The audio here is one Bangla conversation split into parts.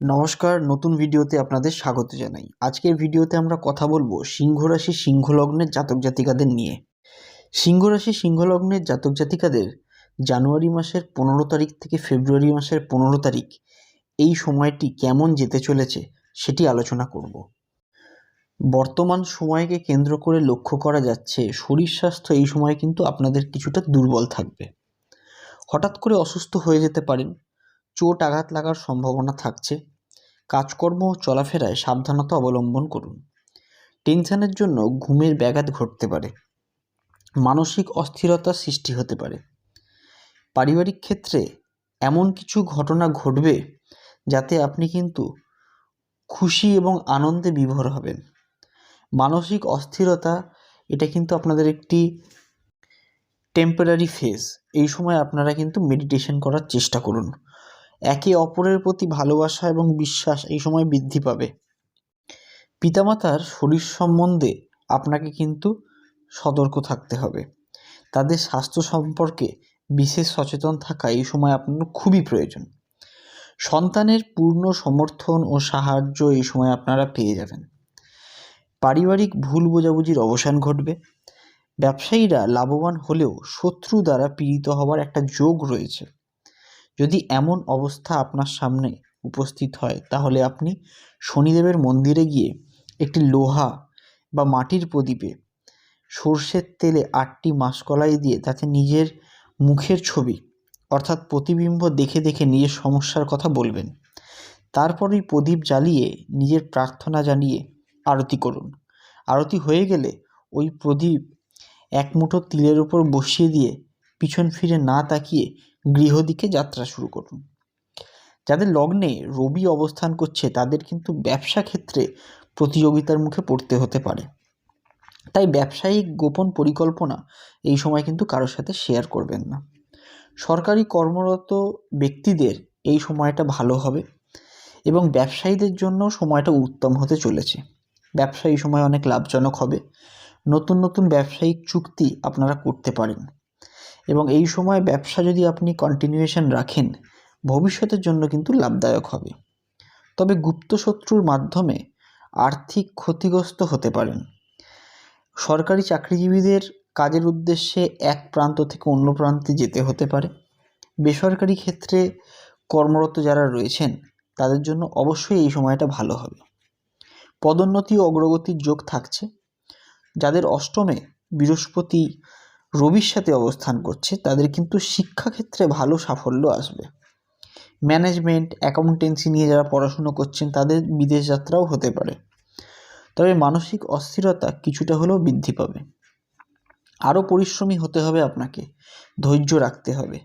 নমস্কার, নতুন ভিডিওতে আপনাদের স্বাগত জানাই। আজকের ভিডিওতে আমরা কথা বলব সিংহ রাশি সিংহ লগ্নের জাতক জাতিকাদের নিয়ে। সিংহ রাশি সিংহ লগ্নের জাতক জাতিকাদের জানুয়ারি মাসের পনেরো তারিখ থেকে ফেব্রুয়ারি মাসের পনেরো তারিখ এই সময়টি কেমন যেতে চলেছে সেটি আলোচনা করব। বর্তমান সময়কে কেন্দ্র করে লক্ষ্য করা যাচ্ছে, শরীর স্বাস্থ্য এই সময় কিন্তু আপনাদের কিছুটা দুর্বল থাকবে। হঠাৎ করে অসুস্থ হয়ে যেতে পারেন, চোট আঘাত লাগার সম্ভাবনা থাকছে কাজকর্ম চলাফেরায় সাবধানতা অবলম্বন করুন। টেনশনের জন্য ঘুমের ব্যাঘাত ঘটতে পারে। মানসিক অস্থিরতা সৃষ্টি হতে পারে। পারিবারিক ক্ষেত্রে এমন কিছু ঘটনা ঘটবে যাতে আপনি কিন্তু খুশি এবং আনন্দে বিভোর হবেন। মানসিক অস্থিরতা, এটা কিন্তু আপনাদের একটি টেম্পোরারি ফেজ এই সময় আপনারা কিন্তু মেডিটেশন করার চেষ্টা করুন। একে অপরের প্রতি ভালোবাসা এবং বিশ্বাস এই সময় বৃদ্ধি পাবে। পিতামাতার শরীর সম্বন্ধে আপনাকে কিন্তু সতর্ক থাকতে হবে। তাদের স্বাস্থ্য সম্পর্কে বিশেষ সচেতন থাকা এই সময় আপনার খুবই প্রয়োজন। সন্তানের পূর্ণ সমর্থন ও সাহায্য এই সময় আপনারা পেয়ে যাবেন। পারিবারিক ভুল বোঝাবুঝির অবসান ঘটবে। ব্যবসায়ীরা লাভবান হলেও শত্রু দ্বারা পীড়িত হওয়ার একটা যোগ রয়েছে। যদি এমন অবস্থা আপনার সামনে উপস্থিত হয়, তাহলে আপনি শনিদেবের মন্দিরে গিয়ে একটি লোহা বা মাটির প্রদীপে সর্ষের তেলে আটটি মাসকলাই দিয়ে তাতে নিজের মুখের ছবি, অর্থাৎ প্রতিবিম্ব দেখে দেখে নিজের সমস্যার কথা বলবেন। তারপর ওই প্রদীপ জ্বালিয়ে নিজের প্রার্থনা জানিয়ে আরতি করুন। আরতি হয়ে গেলে ওই প্রদীপ এক মুঠো তিলের ওপর বসিয়ে দিয়ে পিছন ফিরে না তাকিয়ে গৃহদিকে যাত্রা শুরু করুন। যাদের লগ্নে রবি অবস্থান করছে, তাদের কিন্তু ব্যবসা ক্ষেত্রে প্রতিযোগিতার মুখে পড়তে হতে পারে। তাই ব্যবসায়িক গোপন পরিকল্পনা এই সময় কিন্তু কারোর সাথে শেয়ার করবেন না। সরকারি কর্মরত ব্যক্তিদের এই সময়টা ভালো হবে এবং ব্যবসায়ীদের জন্য সময়টা উত্তম হতে চলেছে। ব্যবসা এই সময় অনেক লাভজনক হবে। নতুন নতুন ব্যবসায়িক চুক্তি আপনারা করতে পারেন। এবং এই সময় ব্যবসা যদি আপনি কন্টিনিউয়েশন রাখেন, ভবিষ্যতের জন্য কিন্তু লাভদায়ক হবে। তবে গুপ্ত শত্রুর মাধ্যমে আর্থিক ক্ষতিগ্রস্ত হতে পারেন। সরকারি চাকরিজীবীদের কাজের উদ্দেশ্যে এক প্রান্ত থেকে অন্য প্রান্তে যেতে হতে পারে। বেসরকারি ক্ষেত্রে কর্মরত যারা রয়েছেন, তাদের জন্য অবশ্যই এই সময়টা ভালো হবে। পদোন্নতি ও অগ্রগতির যোগ থাকছে। যাদের অষ্টমে বৃহস্পতি রবির সাথে অবস্থান করছে, তাদের কিন্তু শিক্ষাক্ষেত্রে ভালো সাফল্য আসবে। ম্যানেজমেন্ট, অ্যাকাউন্টেন্সি নিয়ে যারা পড়াশুনো করছেন, তাদের বিদেশ যাত্রাও হতে পারে। তবে মানসিক অস্থিরতা কিছুটা হলেও বৃদ্ধি পাবে। আরও পরিশ্রমী হতে হবে আপনাকে, ধৈর্য রাখতে হবে।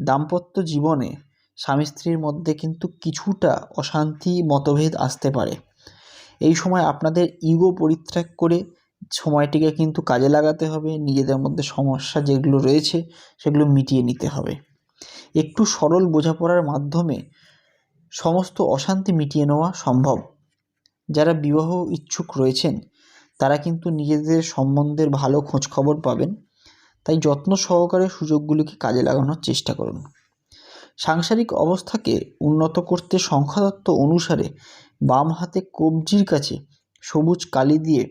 দাম্পত্য জীবনে স্বামী স্ত্রীর মধ্যে কিন্তু কিছুটা অশান্তি, মতভেদ আসতে পারে। এই সময় আপনাদের ইগো পরিত্যাগ করে সময়টিকে কিন্তু কাজে লাগাতে হবে, নিজেদের মধ্যে সমস্যা যেগুলো রয়েছে সেগুলো মিটিয়ে নিতে হবে। একটু সরল বোঝাপড়ার মাধ্যমে সমস্ত অশান্তি মিটিয়ে নেওয়া সম্ভব। যারা বিবাহ ইচ্ছুক রয়েছেন, তারা কিন্তু নিজেদের সম্বন্ধের ভালো খোঁজখবর পাবেন। তাই যত্ন সহকারে সুযোগগুলিকে কাজে লাগানোর চেষ্টা করুন। সাংসারিক অবস্থাকে উন্নত করতে সংখ্যাতত্ত্ব অনুসারে বাম হাতে কবজির কাছে সবুজ কালি দিয়ে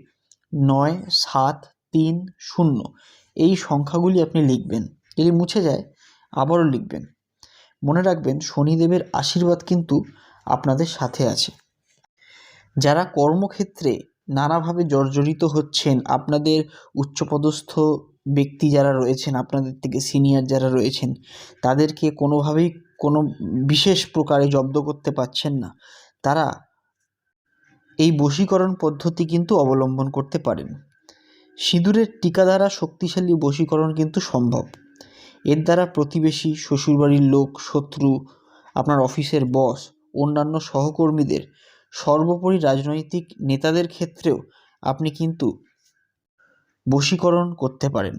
নয়, সাত, তিন, শূন্য। এই সংখ্যাগুলি আপনি লিখবেন। যদি মুছে যায়, আবারও লিখবেন। মনে রাখবেন, শনিদেবের আশীর্বাদ কিন্তু আপনাদের সাথে আছে। যারা কর্মক্ষেত্রে নানাভাবে জর্জরিত হচ্ছেন, আপনাদের উচ্চপদস্থ ব্যক্তি যারা রয়েছেন, আপনাদের থেকে সিনিয়র যারা রয়েছেন, তাদেরকে কোনোভাবেই কোনো বিশেষ প্রকারে জব্দ করতে পারছেন না। তারা এই বশীকরণ পদ্ধতি কিন্তু অবলম্বন করতে পারেন। সিঁদুরের টিকা দ্বারা শক্তিশালী বশীকরণ কিন্তু সম্ভব। এর দ্বারা প্রতিবেশী, শ্বশুরবাড়ির লোক, শত্রু, আপনার অফিসের বস অন্যান্য সহকর্মীদের, সর্বোপরি রাজনৈতিক নেতাদের ক্ষেত্রেও আপনি কিন্তু বশীকরণ করতে পারেন।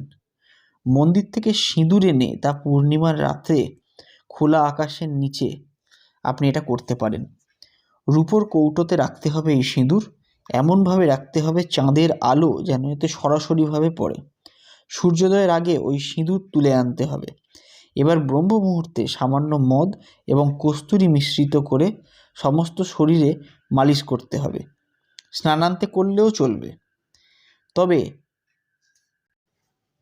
মন্দির থেকে সিঁদুর এনে তা পূর্ণিমার রাতে খোলা আকাশের নিচে আপনি এটা করতে পারেন। রূপোর কৌটোতে রাখতে হবে এই সিঁদুর। এমনভাবে রাখতে হবে চাঁদের আলো যেন এতে সরাসরিভাবে পড়ে। সূর্যোদয়ের আগে ওই সিঁদুর তুলে আনতে হবে। এবার ব্রহ্ম মুহূর্তে সামান্য মদ এবং কস্তুরি মিশ্রিত করে সমস্ত শরীরে মালিশ করতে হবে। স্নানান্তে করলেও চলবে। তবে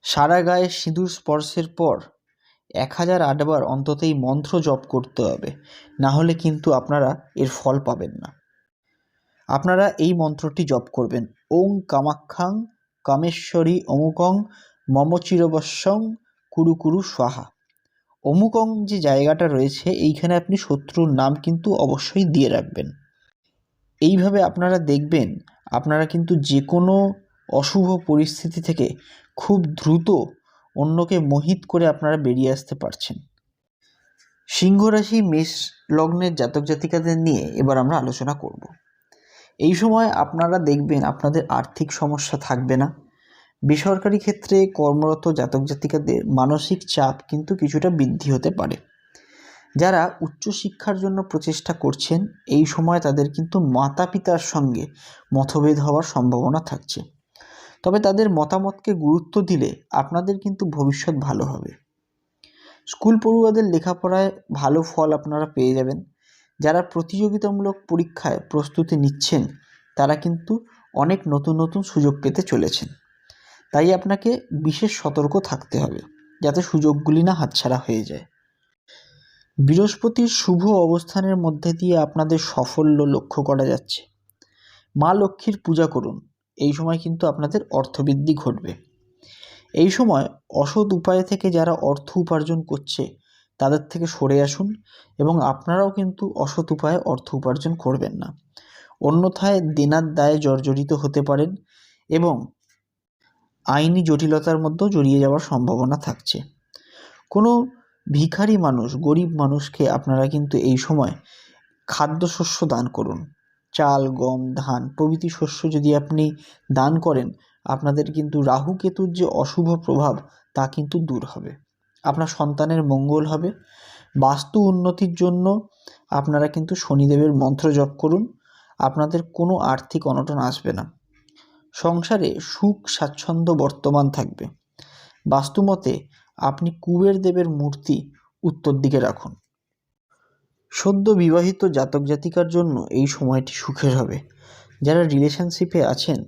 সারা গায়ে সিঁদুর স্পর্শের পর এক হাজার আটবার অন্তত এই মন্ত্র জপ করতে হবে। না হলে কিন্তু আপনারা এর ফল পাবেন না। আপনারা এই মন্ত্রটি জপ করবেন। ওং কামাখ্যাং কামেশ্বরী অমুকং মম চিরবস্যং কুরু কুরু স্বাহা। অমুকং যে জায়গাটা রয়েছে, এইখানে আপনি শত্রুর নাম কিন্তু অবশ্যই দিয়ে রাখবেন। এইভাবে আপনারা দেখবেন, আপনারা কিন্তু যে কোনো অশুভ পরিস্থিতি থেকে খুব দ্রুত অন্যকে মোহিত করে আপনারা বেরিয়ে আসতে পারছেন। সিংহ রাশি মেষ লগ্নের জাতক জাতিকাদের নিয়ে এবার আমরা আলোচনা করব। এই সময় আপনারা দেখবেন আপনাদের আর্থিক সমস্যা থাকবে না। বেসরকারি ক্ষেত্রে কর্মরত জাতক জাতিকাদের মানসিক চাপ কিন্তু কিছুটা বৃদ্ধি হতে পারে। যারা উচ্চশিক্ষার জন্য প্রচেষ্টা করছেন, এই সময় তাদের কিন্তু মাতা পিতার সঙ্গে মতভেদ হওয়ার সম্ভাবনা থাকছে। তবে তাদের মতামতকে গুরুত্ব দিলে আপনাদের কিন্তু ভবিষ্যৎ ভালো হবে। স্কুল পড়ুয়াদের লেখাপড়ায় ভালো ফল আপনারা পেয়ে যাবেন। যারা প্রতিযোগিতামূলক পরীক্ষায় প্রস্তুতি নিচ্ছেন, তারা কিন্তু অনেক নতুন নতুন সুযোগ পেতে চলেছেন। তাই আপনাকে বিশেষ সতর্ক থাকতে হবে, যাতে সুযোগগুলি না হাতছাড়া হয়ে যায়। বৃহস্পতির শুভ অবস্থানের মধ্যে দিয়ে আপনাদের সাফল্য লক্ষ্য করা যাচ্ছে। মা লক্ষ্মীর পূজা করুন এই সময় কিন্তু আপনাদের অর্থবৃদ্ধি ঘটবে। এই সময় অসৎ উপায় থেকে যারা অর্থ উপার্জন করছে, তাদের থেকে সরে আসুন এবং আপনারাও কিন্তু অসৎ উপায়ে অর্থ উপার্জন করবেন না। অন্যথায় দেনার দায়ে জর্জরিত হতে পারেন এবং আইনি জটিলতার মধ্যেও জড়িয়ে যাওয়ার সম্ভাবনা থাকছে। কোনো ভিখারি মানুষ, গরিব মানুষকে আপনারা কিন্তু এই সময় খাদ্যশস্য দান করুন। চাল, গম, ধান, প্রভৃতি শস্য যদি আপনি দান করেন, আপনাদের কিন্তু রাহু কেতুর যে অশুভ প্রভাব, তা কিন্তু দূর হবে। আপনার সন্তানের মঙ্গল হবে। বাস্তু উন্নতির জন্য আপনারা কিন্তু শনিদেবের মন্ত্র জপ করুন। আপনাদের কোনো আর্থিক অনটন আসবে না। সংসারে সুখ, স্বাচ্ছন্দ্য বর্তমান থাকবে। বাস্তুমতে আপনি কুবের দেবের মূর্তি উত্তর দিকে রাখুন। সদ্য বিবাহিত জাতক জাতিকার জন্য এই সময়টি সুখের হবে। যারা রিলেশনশিপে আছেন,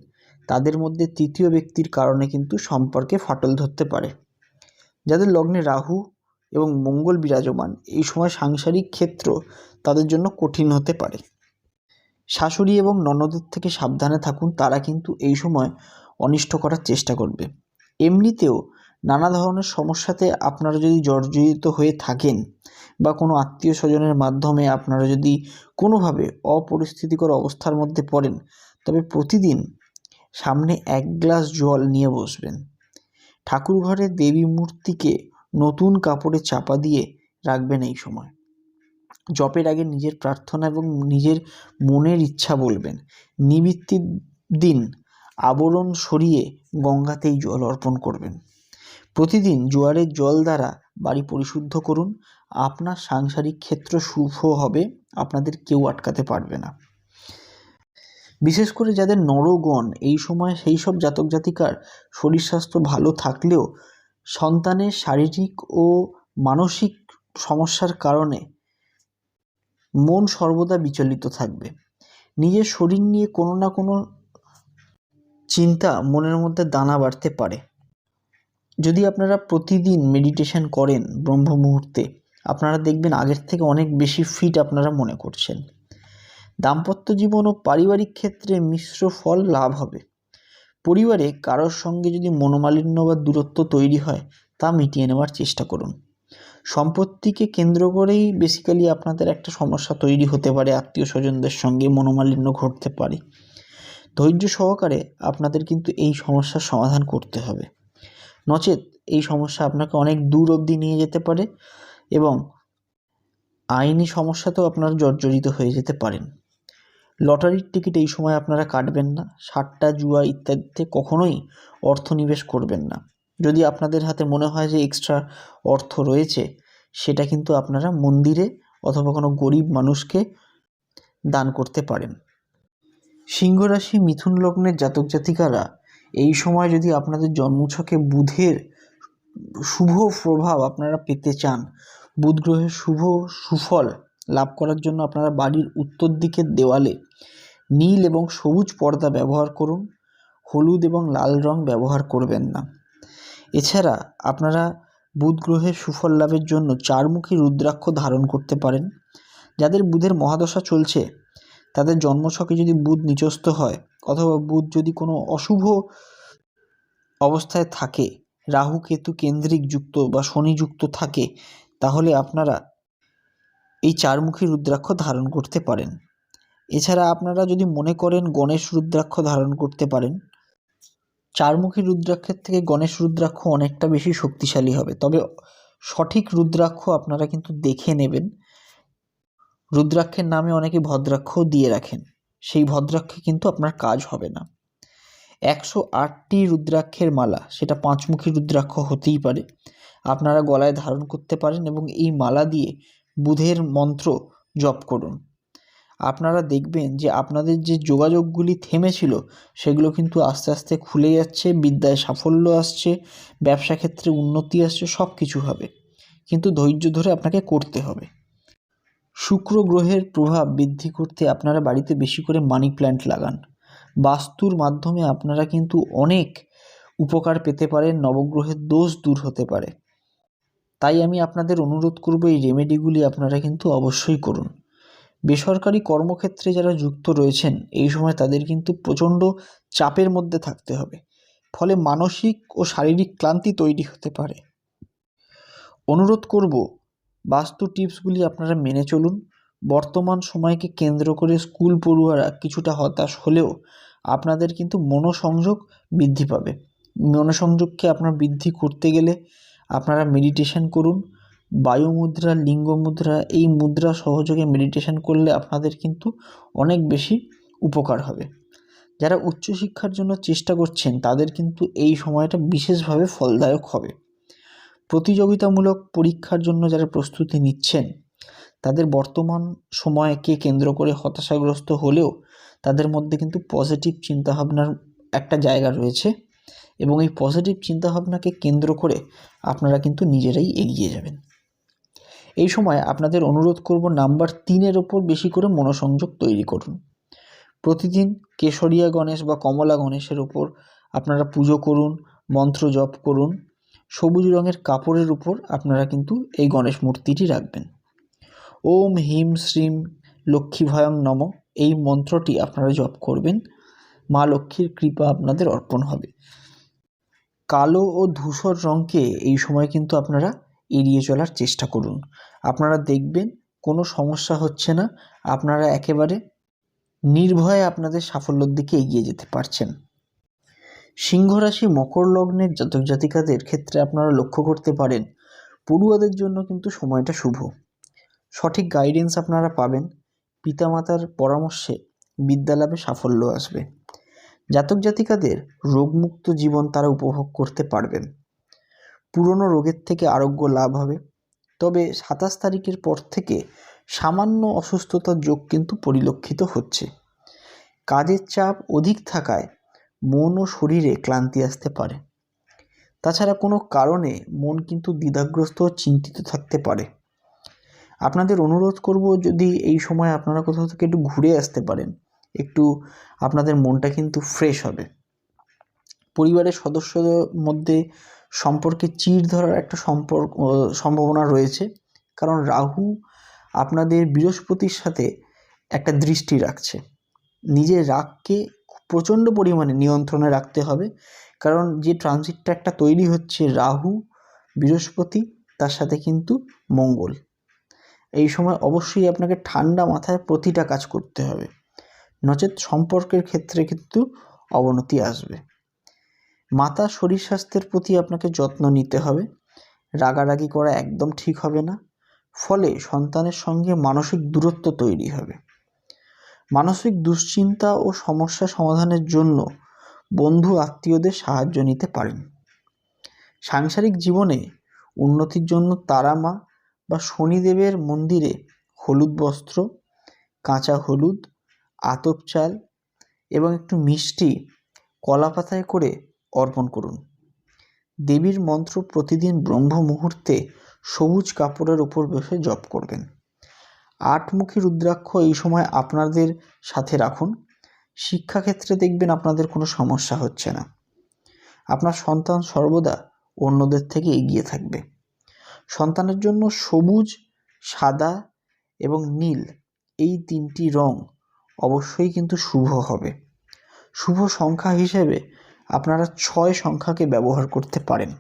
তাদের মধ্যে তৃতীয় ব্যক্তির কারণে কিন্তু সম্পর্কে ফাটল ধরতে পারে। যাদের লগ্নে রাহু এবং মঙ্গল বিরাজমান, এই সময় সাংসারিক ক্ষেত্র তাদের জন্য কঠিন হতে পারে। শাশুড়ি এবং ননদের থেকে সাবধানে থাকুন, তারা কিন্তু এই সময় অনিষ্ট করার চেষ্টা করবে। এমনিতেও নানা ধরনের সমস্যাতে আপনারা যদি জর্জরিত হয়ে থাকেন বা কোনো আত্মীয় স্বজনের মাধ্যমে আপনারা যদি কোনোভাবে অপরিস্থিতিকর অবস্থার মধ্যে পড়েন, তবে প্রতিদিন সামনে এক গ্লাস জল নিয়ে বসবেন। ঠাকুর ঘরে দেবী মূর্তিকে নতুন কাপড়ে চাপা দিয়ে রাখবেন এই সময়। জপের আগে নিজের প্রার্থনা এবং নিজের মনের ইচ্ছা বলবেন। নিবৃত্তির দিন আবরণ সরিয়ে গঙ্গাতেই জল অর্পণ করবেন। প্রতিদিন জোয়ারের জল দ্বারা বাড়ি পরিশুদ্ধ করুন। আপনার সাংসারিক ক্ষেত্র শুভ হবে, আপনাদের কেউ আটকাতে পারবে না। বিশেষ করে যাদের নরগণ, এই সময় সেই সব জাতক জাতিকার শরীর স্বাস্থ্য ভালো থাকলেও সন্তানের শারীরিক ও মানসিক সমস্যার কারণে মন সর্বদা বিচলিত থাকবে। নিজের শরীর নিয়ে কোনো না কোনো চিন্তা মনের মধ্যে দানা বাড়তে পারে। যদি আপনারা প্রতিদিন মেডিটেশন করেন ব্রহ্ম মুহূর্তে, আপনারা দেখবেন আগের থেকে অনেক বেশি ফিট আপনারা মনে করছেন। দাম্পত্য জীবন ও পারিবারিক ক্ষেত্রে মিশ্র ফল লাভ হবে। পরিবারে কারোর সঙ্গে যদি মনোমালিন্য বা দূরত্ব তৈরি হয়, তা মিটিয়ে নেওয়ার চেষ্টা করুন। সম্পত্তিকে কেন্দ্র করেই বেসিক্যালি আপনাদের একটা সমস্যা তৈরি হতে পারে, আত্মীয় স্বজনদের সঙ্গে মনোমালিন্য ঘটতে পারে। ধৈর্য সহকারে আপনাদের কিন্তু এই সমস্যার সমাধান করতে হবে। নচেত এই সমস্যা আপনাকে অনেক দূর অবধি নিয়ে যেতে পারে এবং আইনি সমস্যাতেও আপনারা জর্জরিত হয়ে যেতে পারেন। লটারির টিকিট এই সময় আপনারা কাটবেন না সাট্টা জুয়া ইত্যাদিতে কখনোই অর্থ নিবেশ করবেন না। যদি আপনাদের হাতে মনে হয় যে এক্সট্রা অর্থ রয়েছে, সেটা কিন্তু আপনারা মন্দিরে অথবা কোনো গরিব মানুষকে দান করতে পারেন। সিংহ রাশি মিথুন লগ্নের জাতক জাতিকারা এই সময় যদি আপনাদের জন্মছকে বুধের শুভ প্রভাব আপনারা পেতে চান, বুধ গ্রহের শুভ সুফল লাভ করার জন্য আপনারা বাড়ির উত্তর দিকের দেওয়ালে নীল এবং সবুজ পর্দা ব্যবহার করুন, হলুদ এবং লাল রং ব্যবহার করবেন না। এছাড়া আপনারা বুধ গ্রহের সুফল লাভের জন্য চারমুখী রুদ্রাক্ষ ধারণ করতে পারেন, যাদের বুধের মহাদশা চলছে। তাদের জন্মছকে যদি বুধ নিচস্থ হয় অথবা বুধ যদি কোনো অশুভ অবস্থায় থাকে, রাহু কেতু কেন্দ্রিক যুক্ত বা শনিযুক্ত থাকে, তাহলে আপনারা এই চারমুখী রুদ্রাক্ষ ধারণ করতে পারেন। এছাড়া আপনারা যদি মনে করেন গণেশ রুদ্রাক্ষ ধারণ করতে পারেন, চারমুখী রুদ্রাক্ষের থেকে গণেশ রুদ্রাক্ষ অনেকটা বেশি শক্তিশালী হবে। তবে সঠিক রুদ্রাক্ষ আপনারা কিন্তু দেখে নেবেন। রুদ্রাক্ষের নামে অনেকে ভদ্রাক্ষ দিয়ে রাখেন। সেই ভদ্রাক্ষে কিন্তু আপনার কাজ হবে না। একশো আটটি রুদ্রাক্ষের মালা, সেটা পাঁচমুখী রুদ্রাক্ষ হতেই পারে। আপনারা গলায় ধারণ করতে পারেন এবং এই মালা দিয়ে বুধের মন্ত্র জপ করুন। আপনারা দেখবেন যে আপনাদের যে যোগাযোগগুলি থেমেছিল, সেগুলো কিন্তু আস্তে আস্তে খুলে যাচ্ছে, বিদ্যায় সাফল্য আসছে, ব্যবসা ক্ষেত্রে উন্নতি আসছে সব কিছু হবে। কিন্তু ধৈর্য ধরে আপনাকে করতে হবে। শুক্র গ্রহের প্রভাব বৃদ্ধি করতে আপনারা বাড়িতে বেশি করে মানি প্ল্যান্ট লাগান। বাস্তুর মাধ্যমে আপনারা কিন্তু অনেক উপকার পেতে পারেন, নবগ্রহের দোষ দূর হতে পারে। তাই আমি আপনাদের অনুরোধ করব, এই রেমেডিগুলি আপনারা কিন্তু অবশ্যই করুন। বেসরকারি কর্মক্ষেত্রে যারা যুক্ত রয়েছেন, এই সময় তাদের কিন্তু প্রচণ্ড চাপের মধ্যে থাকতে হবে। ফলে মানসিক ও শারীরিক ক্লান্তি তৈরি হতে পারে। অনুরোধ করব বাস্তু টিপসগুলি আপনারা মেনে চলুন। বর্তমান সময়কে কেন্দ্র করে স্কুল পড়ুয়ারা কিছুটা হতাশ হলেও আপনাদের কিন্তু মনোসংযোগ বৃদ্ধি পাবে। মনোসংযোগকে আপনার বৃদ্ধি করতে গেলে আপনারা মেডিটেশন করুন। বায়ু মুদ্রা লিঙ্গ মুদ্রা এই মুদ্রা সহযোগে মেডিটেশন করলে আপনাদের কিন্তু অনেক বেশি উপকার হবে। যারা উচ্চশিক্ষার জন্য চেষ্টা করছেন, তাদের কিন্তু এই সময়টা বিশেষভাবে ফলদায়ক হবে। প্রতিযোগিতামূলক পরীক্ষার জন্য যারা প্রস্তুতি নিচ্ছেন, তাদের বর্তমান সময়কে কেন্দ্র করে হতাশাগ্রস্ত হলেও তাদের মধ্যে কিন্তু পজিটিভ চিন্তাভাবনার একটা জায়গা রয়েছে এবং এই পজিটিভ চিন্তাভাবনাকে কেন্দ্র করে আপনারা কিন্তু নিজেরাই এগিয়ে যাবেন। এই সময় আপনাদের অনুরোধ করব নাম্বার তিনের ওপর বেশি করে মনোসংযোগ তৈরি করুন। প্রতিদিন কেশরিয়া গণেশ বা কমলা গণেশের ওপর আপনারা পুজো করুন, মন্ত্র জপ করুন সবুজ রঙের কাপড়ের উপর আপনারা কিন্তু এই গণেশ মূর্তিটি রাখবেন। ওম হিম শ্রীম লক্ষ্মী ভয়ং নম। এই মন্ত্রটি আপনারা জপ করবেন। মা লক্ষ্মীর কৃপা আপনাদের অর্পণ হবে। কালো ও ধূসর রঙকে এই সময় কিন্তু আপনারা এড়িয়ে চলার চেষ্টা করুন। আপনারা দেখবেন কোনো সমস্যা হচ্ছে না। আপনারা একেবারে নির্ভয়ে আপনাদের সাফল্যের দিকে এগিয়ে যেতে পারছেন। সিংহ রাশি মকর লগ্নের জাতক জাতিকাদের ক্ষেত্রে আপনারা লক্ষ্য করতে পারেন, পড়ুয়াদের জন্য কিন্তু সময়টা শুভ। সঠিক গাইডেন্স আপনারা পাবেন, পিতামাতার পরামর্শে বিদ্যালাভে সাফল্য আসবে। জাতক জাতিকাদের রোগমুক্ত জীবন তারা উপভোগ করতে পারবেন। পুরনো রোগের থেকে আরোগ্য লাভ হবে, তবে সাতাশ তারিখের পর থেকে সামান্য অসুস্থতার যোগ কিন্তু পরিলক্ষিত হচ্ছে। কাজের চাপ অধিক থাকায় মন ও শরীরে ক্লান্তি আসতে পারে। তাছাড়া কোনো কারণে মন কিন্তু দ্বিধাগ্রস্ত ও চিন্তিত থাকতে পারে। আপনাদের অনুরোধ করব যদি এই সময় আপনারা কোথাও থেকে একটু ঘুরে আসতে পারেন, একটু আপনাদের মনটা কিন্তু ফ্রেশ হবে। পরিবারের সদস্যদের মধ্যে সম্পর্কে চিড় ধরার একটা সম্পর্ক সম্ভাবনা রয়েছে। কারণ রাহু আপনাদের বৃহস্পতির সাথে একটা দৃষ্টি রাখছে। নিজের রাগকে প্রচণ্ড পরিমাণে নিয়ন্ত্রণে রাখতে হবে। কারণ যে ট্রানজিটটা একটা তৈরি হচ্ছে রাহু, বৃহস্পতি, তার সাথে কিন্তু মঙ্গল। এই সময় অবশ্যই আপনাকে ঠান্ডা মাথায় প্রতিটা কাজ করতে হবে। নচেত সম্পর্কের ক্ষেত্রে কিন্তু অবনতি আসবে। মাতা শরীর স্বাস্থ্যের প্রতি আপনাকে যত্ন নিতে হবে। রাগারাগি করা একদম ঠিক হবে না। ফলে সন্তানের সঙ্গে মানসিক দূরত্ব তৈরি হবে। মানসিক দুশ্চিন্তা ও সমস্যা সমাধানের জন্য বন্ধু আত্মীয়দের সাহায্য নিতে পারেন। সাংসারিক জীবনে উন্নতির জন্য তারা মা বা শনিদেবের মন্দিরে হলুদ বস্ত্র, কাঁচা হলুদ, আতপ চাল এবং একটু মিষ্টি কলা পাতায় করে অর্পণ করুন। দেবীর মন্ত্র প্রতিদিন ব্রহ্ম মুহূর্তে সবুজ কাপড়ের উপর বসে জপ করবেন। আটমুখী রুদ্রাক্ষ এই সময় আপনাদের সাথে রাখুন। শিক্ষাক্ষেত্রে দেখবেন আপনাদের কোনো সমস্যা হচ্ছে না। আপনার সন্তান সর্বদা অন্যদের থেকে এগিয়ে থাকবে। সন্তানের জন্য সবুজ, সাদা এবং নীল এই তিনটি রং অবশ্যই কিন্তু শুভ হবে। শুভ সংখ্যা হিসেবে আপনারা ছয় সংখ্যাকে ব্যবহার করতে পারেন।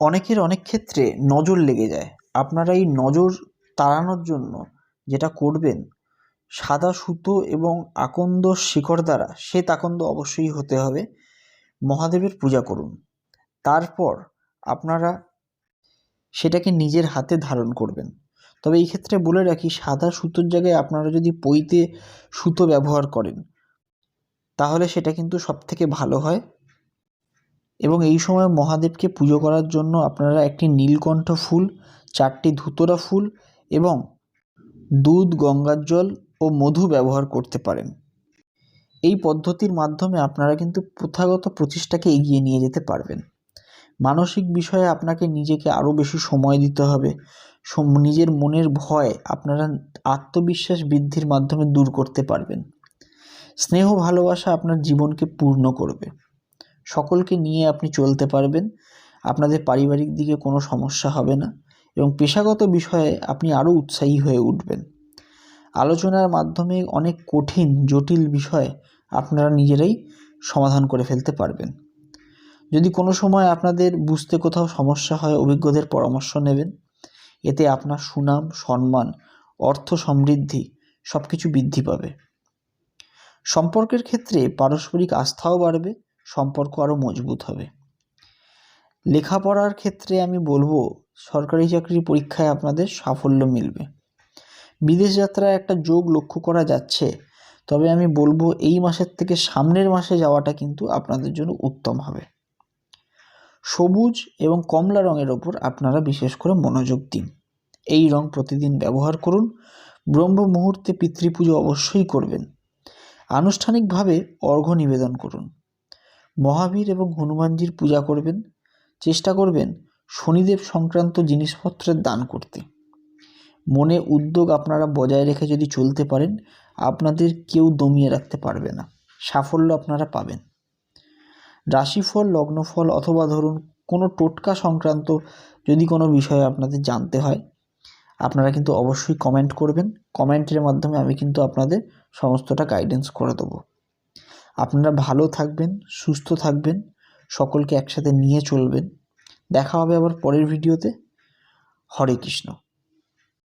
অনেকের অনেক ক্ষেত্রে নজর লেগে যায়। আপনারা এই নজর তাড়ানোর জন্য যেটা করবেন, সাদা সুতো এবং আকন্দ শিকড় দ্বারা শ্বেত আকন্দ অবশ্যই হতে হবে, মহাদেবের পূজা করুন। তারপর আপনারা সেটাকে নিজের হাতে ধারণ করবেন। তবে এই ক্ষেত্রে বলে রাখি, সাদা সুতোর জায়গায় আপনারা যদি পইতে সুতো ব্যবহার করেন, তাহলে সেটা কিন্তু সব থেকে ভালো হয়। এবং এই সময় মহাদেবকে পুজো করার জন্য আপনারা একটি নীলকণ্ঠ ফুল, চারটি ধুতরা ফুল এবং দুধ, গঙ্গার জল ও মধু ব্যবহার করতে পারেন। এই পদ্ধতির মাধ্যমে আপনারা কিন্তু প্রথাগত প্রচেষ্টাকে এগিয়ে নিয়ে যেতে পারবেন। মানসিক বিষয়ে আপনাকে নিজেকে আরও বেশি সময় দিতে হবে। নিজের মনের ভয় আপনারা আত্মবিশ্বাস বৃদ্ধির মাধ্যমে দূর করতে পারবেন। স্নেহ ভালোবাসা আপনার জীবনকে পূর্ণ করবে। সকলকে নিয়ে আপনি চলতে পারবেন। আপনাদের পারিবারিক দিকে কোনো সমস্যা হবে না। এবং পেশাগত বিষয়ে আপনি আরও উৎসাহী হয়ে উঠবেন। আলোচনার মাধ্যমে অনেক কঠিন, জটিল বিষয় আপনারা নিজেরাই সমাধান করে ফেলতে পারবেন। যদি কোনো সময় আপনাদের বুঝতে কোথাও সমস্যা হয়, অভিজ্ঞদের পরামর্শ নেবেন। এতে আপনার সুনাম, সম্মান, অর্থ সমৃদ্ধি সব কিছু বৃদ্ধি পাবে। সম্পর্কের ক্ষেত্রে পারস্পরিক আস্থাও বাড়বে, সম্পর্ক আরও মজবুত হবে। লেখাপড়ার ক্ষেত্রে আমি বলব সরকারি চাকরির পরীক্ষায় আপনাদের সাফল্য মিলবে। বিদেশ যাত্রায় একটা যোগ লক্ষ্য করা যাচ্ছে, তবে আমি বলব এই মাসের থেকে সামনের মাসে যাওয়াটা কিন্তু আপনাদের জন্য উত্তম হবে। সবুজ এবং কমলা রঙের ওপর আপনারা বিশেষ করে মনোযোগ দিন। এই রং প্রতিদিন ব্যবহার করুন। ব্রহ্ম মুহূর্তে পিতৃপুজো অবশ্যই করবেন। আনুষ্ঠানিকভাবে অর্ঘ্য নিবেদন করুন। মহাবীর এবং হনুমানজির পূজা করবেন। চেষ্টা করবেন শনিদেব সংক্রান্ত জিনিসপত্রের দান করতে। মনে উদ্যোগ আপনারা বজায় রেখে যদি চলতে পারেন, আপনাদের কেউ দমিয়ে রাখতে পারবে না। সাফল্য আপনারা পাবেন। রাশিফল, লগ্নফল অথবা ধরুন কোনো টোটকা সংক্রান্ত যদি কোনো বিষয়ে আপনাদের জানতে হয়, আপনারা কিন্তু অবশ্যই কমেন্ট করবেন। কমেন্টের মাধ্যমে আমি কিন্তু আপনাদের সমস্তটা গাইডেন্স করে দেবো। আপনারা ভালো থাকবেন, সুস্থ থাকবেন, সকলকে একসাথে নিয়ে চলবেন। দেখা হবে আবার পরের ভিডিওতে। হরে কৃষ্ণ।